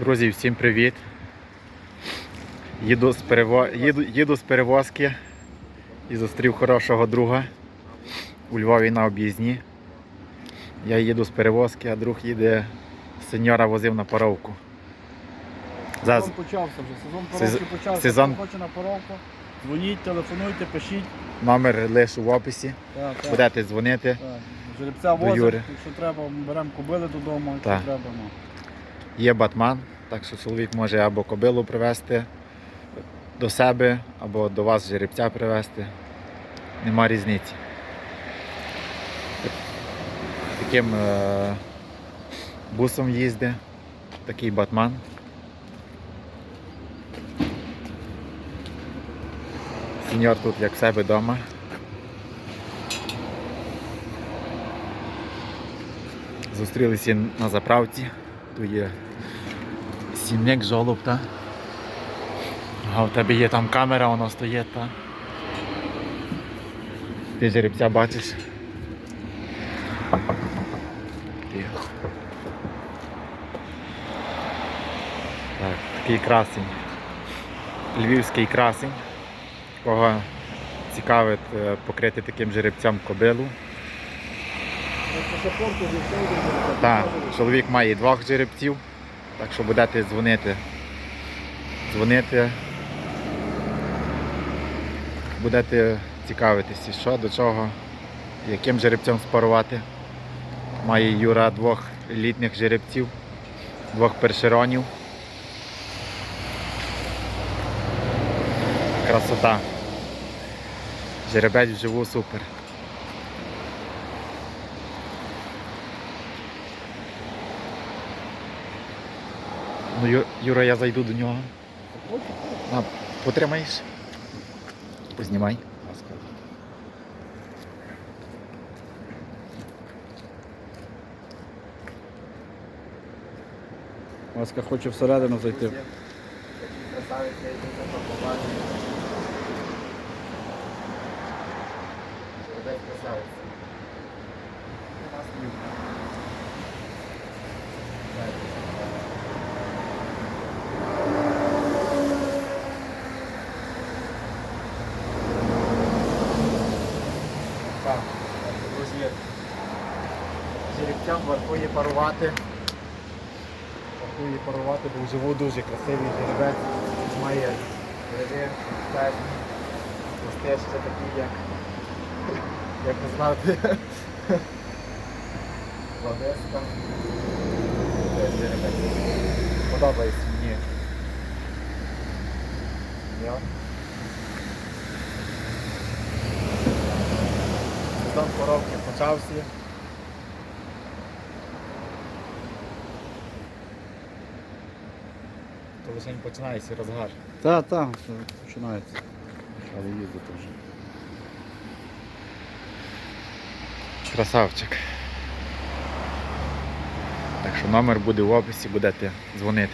Друзі, всім привіт. Їду з, перево... їду, їду з перевозки і зустрів хорошого друга у Львові на об'їзні. Я їду з перевозки, а друг їде, сеньора возив на паровку. Зараз Сезон почався вже, сезон Сез- почався. сезон- Хто хоче на поровку, дзвоніть, телефонуйте, пишіть. номер лише в описі. Так, так, Будете дзвонити. так. Жеребця Юри. якщо треба, беремо кобили додому, якщо Так. треба. Ну. Є батман, так що чоловік може або кобилу привезти до себе, або до вас жеребця привезти. Нема різниці. Таким е- бусом їздить, такий батман. Сеньор тут як в себе вдома. Зустрілися на заправці. Тут є сімник жолоб, та? А у тебе є там камера, воно стоїть, та? Ти жеребця бачиш. Так, такий красень. Львівський красень. Кого цікавить е, покрити таким жеребцям кобилу. Так, чоловік має двох жеребців, так що будете дзвонити. Дзвонити. Будете цікавитися, що до чого, яким жеребцем спарувати. Має Юра двох літніх жеребців, двох першеронів. Красота. Жеребець вживу супер. Ну, Юра, я зайду до нього. А, потримаєш? Познімай. Маска хоче всередину зайти. Так, друзі, жеребцям вартує парувати. Вартує парувати, бо вживу дуже красивий жеребець. Має ряди, стежні, ще такі, як, як не знати, Ладеска. Це жеребець. Подобається мені. Я. Сезон коровки почався. То лише починається розгар. Так, так, все починається. Але їздити вже. Красавчик. Так що номер буде в описі, будете дзвонити.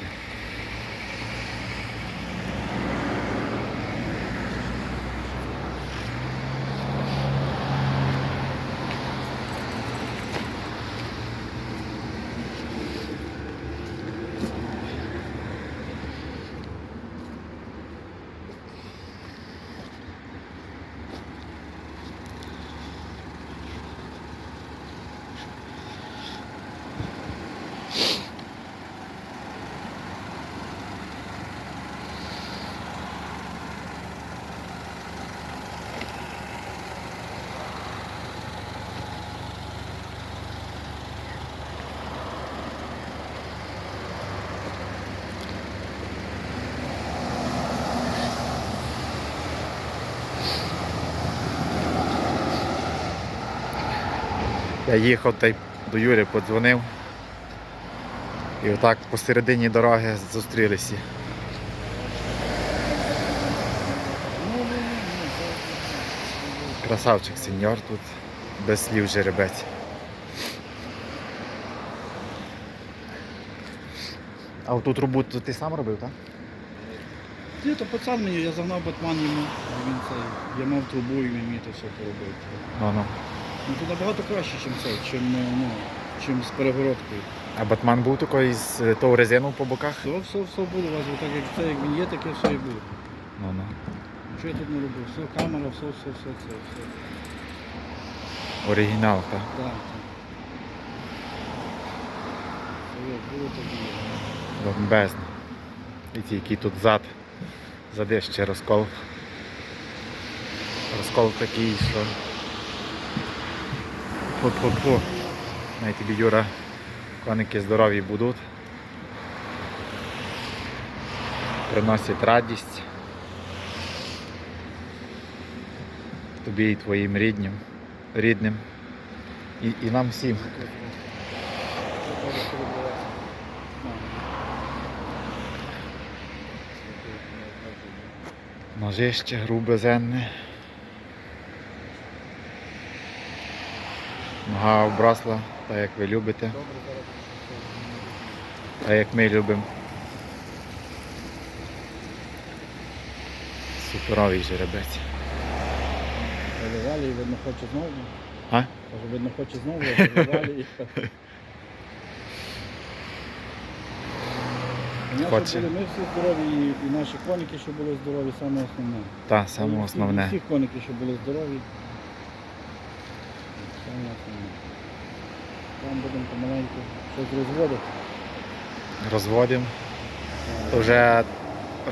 Я їхав та й до Юри подзвонив. І отак посередині дороги зустрілися. Красавчик сеньор тут, без слів жеребець. А оту трубу то ти сам робив, так? Ні, то пацан мені, я загнав батман йому, він це, я мав трубу і він мені то все поробив. Ну ну. Ну то набагато краще, ніж це, чим, ну, чим з перегородкою. А батман був такий з е, того резину по боках? Все, все, все буде у вас, так як це, як він є, таке все і буде. Ну, ну. Нічого я тут не робив, все, камера, все, все, все, все, все. Оригінал, так. Так, так. Все, як було, так і є. Бомбезно. Дивіться, який тут зад. Зади ще розкол. Розкол такий, що. Фу-фу-фу. Най тобі Юра, коники здорові будуть. Приносять радість. Тобі і твоїм рідним, рідним. І, і нам всім. Ножище грубезенне. Нога обросла, так як ви любите, так як ми любимо. Суперовий жеребець. Заливали і видно хоче знову. А? Каже, видно хоче знову, заливали і. Хоче. Ми всі здорові, і, наші коники, що були здорові, саме основне. Та, саме І. Всі коники, що були здорові. Там будемо помаленьку щось розводити. Розводимо. То вже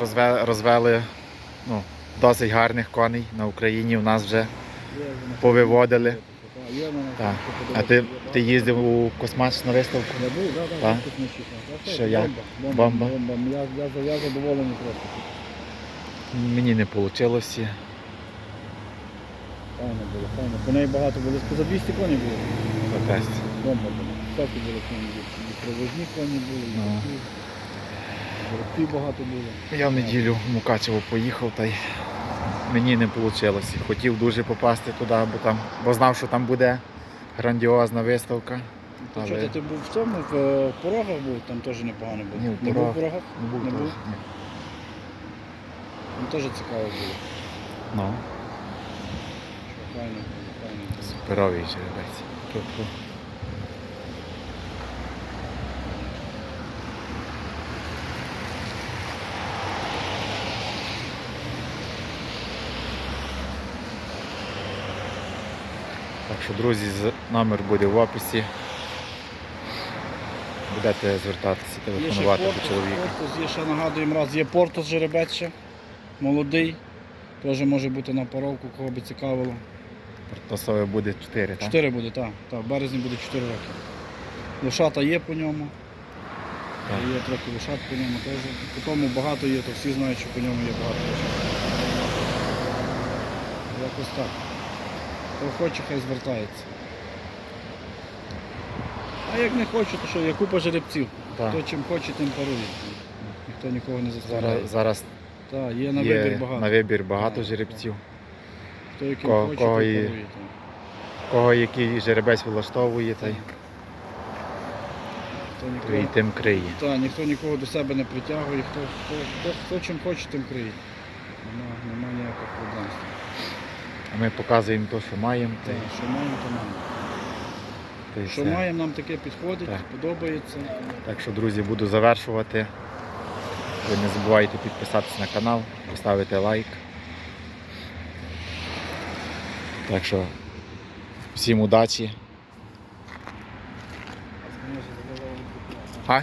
розве- розвели ну, досить гарних коней на Україні. У нас вже Повиводили. Так, А ти, ти їздив у космач на виставку? Я був, так, так, Так? Що як? Бомба, бомба, я задоволений просто. Мені не вийшло. Файно було, файно. По неї багато було. За 200 коней було. Капець. Бомба була. Високі були коні. І привозні коні були, і Ну. такі. Жеребців багато було. Я в неділю в Мукачево поїхав та й мені не вийшло. Хотів дуже попасти туди, бо там, бо знав, що там буде грандіозна виставка. То Але- ти, ти був в цьому, в, е, в порогах був, там теж непогано було. Ні, в не був в Порогах. порогах? Не був Не теж. був? Ні. Там теж цікаво було. Ну, Що файно було, файно було. Суперовий жеребець. Тьфу-тьфу. Так що, друзі, номер буде в описі. Будете звертатися, Є ще телефонувати до чоловіка. Портус, є ще нагадуємо раз, є Портус жеребець ще, молодий. Теж може бути на паровку, кого би цікавило. Портосове буде 4, так? Чотири буде, так. так. В березні буде 4 роки. Лошата є по ньому. Так. Є трохи лошат по ньому теж. По тому багато є, то всі знають, що по ньому є багато лошат. Якось так. Хто хоче, хай звертається. А як не хоче, то що, є купа жеребців. Так. Хто чим хоче, тим парує. Ніхто нікого не заставляє. Зараз, зараз Так, є на є вибір багато. на вибір багато жеребців. Хто яким Кого- хоче, кого і- парує. Кого який жеребець влаштовує, та й Хто нікого, і тим криє. та, ніхто нікого до себе не притягує, хто, хто, хто, хто чим хоче, тим криє. Нема, нема ніяких проблем. А ми показуємо те, що маємо, та й, Так, що маємо, то маємо. та Що маємо, нам таке підходить, Так. подобається. Так що, друзі, буду завершувати. Ви не забувайте підписатися на канал, поставити лайк. Так що всім удачі. А?